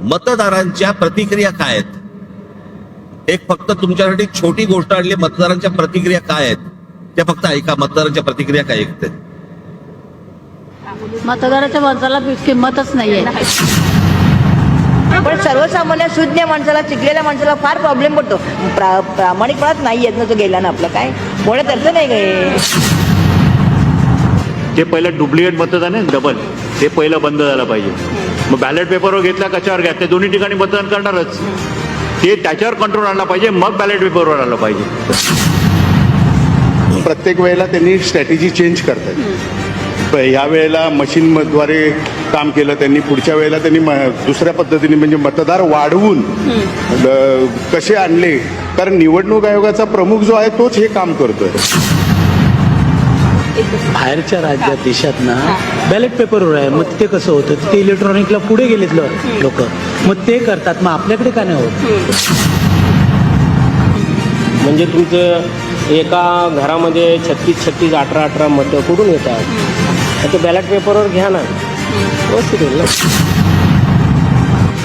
मतदारांच्या प्रतिक्रिया काय आहेत? एक फक्त तुमच्यासाठी छोटी गोष्ट आणली मतदारांच्या प्रतिक्रिया काय आहेत? त्या फक्त ऐका मतदारांच्या प्रतिक्रिया काय ऐकते मतदाराच्या माणसाला किंमतच नाहीये. पण सर्वसामान्य सुज्ञ माणसाला शिकलेल्या माणसाला फार प्रॉब्लेम पडतो. प्रा प्रामाणिकपणात नाही येत ना तो गेला ना आपलं काय? मुळात अर्थ नाही काय ते पहिलं डुप्लिकेट मतदान आहे डबल ते पहिलं बंद झालं पाहिजे. मग बॅलेट पेपरवर घेतला कशावर घ्या? ते दोन्ही ठिकाणी मतदान करणारच. ते त्याच्यावर कंट्रोल आणला पाहिजे मग बॅलेट पेपरवर आलं पाहिजे. प्रत्येक वेळेला त्यांनी स्ट्रॅटेजी चेंज करतात. ह्या वेळेला मशीनद्वारे काम केलं त्यांनी पुढच्या वेळेला त्यांनी दुसऱ्या पद्धतीने म्हणजे मतदार वाढवून कसे आणले? कारण निवडणूक आयोगाचा प्रमुख जो आहे तोच हे काम करतोय. बाहेरच्या राज्यात देशात ना बॅलेट पेपरवर आहे मग ते कसं होतं? ते इलेक्ट्रॉनिकला पुढे गेलेत लोक. मग ते करतात. मग आपल्याकडे का नाही होत? म्हणजे तुमचं एका घरामध्ये छत्तीस छत्तीस अठरा अठरा मतं कुठून येतात? तर ते बॅलेट पेपरवर घ्या ना. व्यवस्थित होईल ना.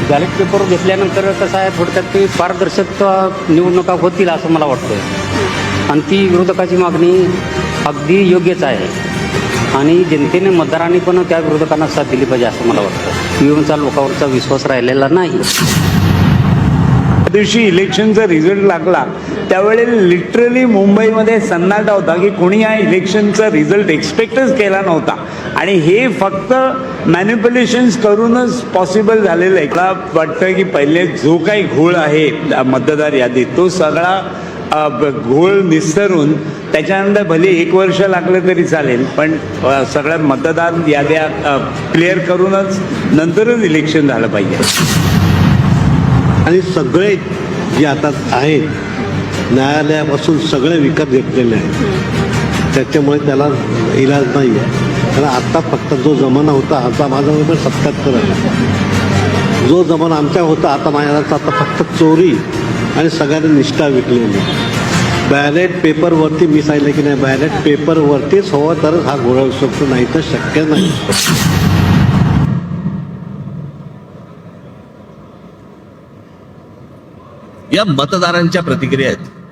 बॅलेट पेपरवर घेतल्यानंतर कसं आहे थोडक्यात ते पारदर्शक निवडणुका होतील असं मला वाटतं आणि ती विरोधकाची मागणी अगदी योग्यच आहे. आणि जनतेने मतदारांनी पण त्या विरोधकांना साथ दिली पाहिजे असं मला वाटतं. ईव्हीएमचा लोकांवरचा विश्वास राहिलेला नाही. त्या दिवशी इलेक्शनचा रिझल्ट लागला त्यावेळी लिटरली मुंबईमध्ये सन्नाटा होता की कोणी या इलेक्शनचा रिझल्ट एक्सपेक्टच केला नव्हता. आणि हे फक्त मॅन्युप्युलेशन्स करूनच पॉसिबल झालेलं आहे. मला वाटतं की पहिले जो काही घोळ आहे मतदार यादीत तो सगळा घोळ निस्तरून त्याच्यानंतर भले एक वर्ष लागलं तरी चालेल पण सगळ्या मतदार याद्या क्लिअर करूनच नंतरच इलेक्शन झालं पाहिजे. आणि सगळे जे आता आहेत न्यायालयापासून सगळे विकत घेतलेले आहेत. त्याच्यामुळे त्याला इलाज नाही आहे कारण आत्ता फक्त जो जमाना होता आता माझा वय सत्याहत्तर आहे. जो जमाना आमच्या होता आता माझ्या आता फक्त चोरी आणि सगळ्यांनी निष्ठा विकलेली. बॅलेट पेपरवरती मी सांगितलं की नाही? बॅलेट पेपरवरतीच हवं तरच हा घोळा शकतो नाही तर शक्य नाही. या मतदारांच्या प्रतिक्रिया आहेत.